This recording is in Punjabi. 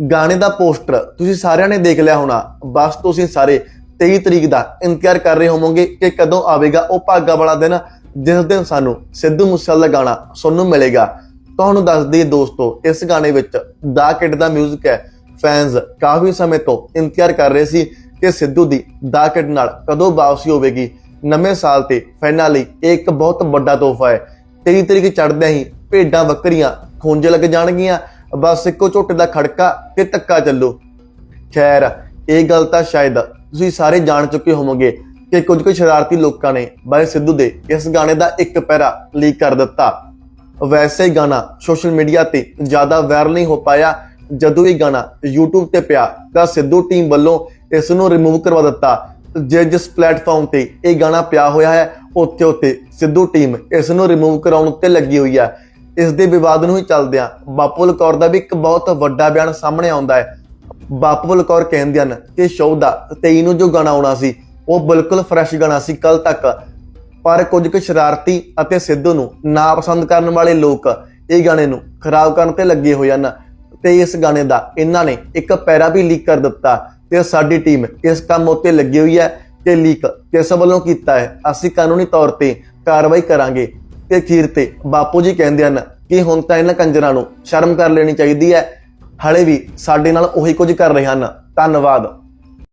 ਗਾਣੇ ਦਾ ਪੋਸਟਰ ਤੁਸੀਂ ਸਾਰਿਆਂ ਨੇ ਦੇਖ ਲਿਆ ਹੋਣਾ। ਬਸ ਤੁਸੀਂ ਸਾਰੇ 23 ਤਰੀਕ ਦਾ ਇੰਤਜ਼ਾਰ ਕਰ ਰਹੇ ਹੋਵੋਗੇ ਕਿ ਕਦੋਂ ਆਵੇਗਾ ਉਹ ਭਾਗਾ ਵਾਲਾ ਦਿਨ, ਜਿਸ ਦਿਨ ਸਾਨੂੰ ਸਿੱਧੂ ਮੂਸੇਵਾਲਾ ਦਾ ਗਾਣਾ ਸੁਣਨ ਨੂੰ ਮਿਲੇਗਾ। ਤੁਹਾਨੂੰ ਦੱਸ ਦਈਏ ਦੋਸਤੋ, ਇਸ ਗਾਣੇ ਵਿੱਚ ਦਾ ਕਿਡ ਦਾ 뮤직 ਹੈ। ਫੈਨਸ ਕਾਫੀ ਸਮੇਂ ਤੋਂ ਇੰਤਜ਼ਾਰ ਕਰ ਰਹੇ ਸੀ ਕਿ ਸਿੱਧੂ ਦੀ ਦਾ ਕਿਡ ਨਾਲ ਕਦੋਂ ਵਾਪਸੀ ਹੋਵੇਗੀ। ਨਵੇਂ ਸਾਲ ਤੇ ਫੈਨਾਂ ਲਈ ਇਹ ਇੱਕ ਬਹੁਤ ਵੱਡਾ ਤੋਹਫਾ ਹੈ। 23 ਤਰੀਕ ਚੜ੍ਹਦਿਆਂ ਹੀ ਭੇਡਾਂ ਬੱਕਰੀਆਂ ਖੁੰਝ ਲੱਗ ਜਾਣਗੀਆਂ। ਬਸ ਇੱਕੋ ਝੋਟੇ ਦਾ ਖੜਕਾ ਤੇ ਧੱਕਾ ਚੱਲੋ। ਖੈਰ, ਇਹ ਗੱਲ ਤਾਂ ਸ਼ਾਇਦ ਤੁਸੀਂ ਸਾਰੇ ਜਾਣ ਚੁੱਕੇ ਹੋਵੋਗੇ ਕਿ ਕੁਝ ਕੁ ਸ਼ਰਾਰਤੀ ਲੋਕਾਂ ਨੇ ਬਾਈ ਸਿੱਧੂ ਦੇ ਇਸ ਗਾਣੇ ਦਾ ਇੱਕ ਪੈਰਾ ਲੀਕ ਕਰ ਦਿੱਤਾ। ਵੈਸੇ ਹੀ ਗਾਣਾ ਸੋਸ਼ਲ ਮੀਡੀਆ ਤੇ ਜ਼ਿਆਦਾ ਵਾਇਰਲ ਨਹੀਂ ਹੋ ਪਾਇਆ। ਜਦੋਂ ਇਹ ਗਾਣਾ YouTube ਤੇ ਪਿਆ ਤਾਂ ਸਿੱਧੂ ਟੀਮ ਵੱਲੋਂ ਇਸ ਨੂੰ ਰਿਮੂਵ ਕਰਵਾ ਦਿੱਤਾ। ਜੇ ਜਿਸ ਪਲੇਟਫਾਰਮ ਤੇ ਇਹ ਗਾਣਾ ਪਿਆ ਹੋਇਆ ਹੈ ਉੱਥੇ ਉੱਥੇ ਸਿੱਧੂ ਟੀਮ ਇਸ ਨੂੰ ਰਿਮੂਵ ਕਰਾਉਣ ਉੱਤੇ ਲੱਗੀ ਹੋਈ ਹੈ। ਇਸ ਦੇ ਵਿਵਾਦ ਨੂੰ ਹੀ ਚੱਲਦਿਆਂ ਬਾਪੂ ਲਕੌਰ ਦਾ ਵੀ ਇੱਕ ਬਹੁਤ ਵੱਡਾ ਬਿਆਨ ਸਾਹਮਣੇ ਆਉਂਦਾ ਹੈ। ਬਾਪੂ ਲਕੌਰ ਕਹਿੰਦੇ ਹਨ ਕਿ ਸ਼ੋਅ ਦਾ 23 ਨੂੰ ਜੋ ਗਾਣਾ ਆਉਣਾ ਸੀ, ਉਹ ਬਿਲਕੁਲ ਫਰੈਸ਼ ਗਾਣਾ ਸੀ ਕੱਲ ਤੱਕ। ਪਰ ਕੁਝ ਕੁ ਸ਼ਰਾਰਤੀ ਅਤੇ ਸਿੱਧੂ ਨੂੰ ਨਾ ਪਸੰਦ ਕਰਨ ਵਾਲੇ ਲੋਕ ਇਹ ਗਾਣੇ ਨੂੰ ਖਰਾਬ ਕਰਨ ਤੇ ਲੱਗੇ ਹੋਏ ਹਨ ਤੇ ਇਸ ਗਾਣੇ ਦਾ ਇਹਨਾਂ ਨੇ ਇੱਕ ਪੈਰਾ ਵੀ ਲੀਕ ਕਰ ਦਿੱਤਾ ਤੇ ਸਾਡੀ ਟੀਮ ਇਸ ਕੰਮ ਉੱਤੇ ਲੱਗੀ ਹੋਈ ਹੈ ਕਿ ਲੀਕ ਕਿਸ ਵੱਲੋਂ ਕੀਤਾ ਹੈ। ਅਸੀਂ ਕਾਨੂੰਨੀ ਤੌਰ ਤੇ ਕਾਰਵਾਈ ਕਰਾਂਗੇ। ਤੇ ਅਖੀਰ ਤੇ ਬਾਪੂ ਜੀ ਕਹਿੰਦੇ ਹਨ ਕਿ ਹੁਣ ਤਾਂ ਇਹਨਾਂ ਕੰਜਰਾਂ ਨੂੰ ਸ਼ਰਮ ਕਰ ਲੈਣੀ ਚਾਹੀਦੀ ਹੈ। ਹਲੇ ਵੀ ਸਾਡੇ ਨਾਲ ਉਹੀ ਕੁਝ ਕਰ ਰਹੇ ਹਨ। ਧੰਨਵਾਦ।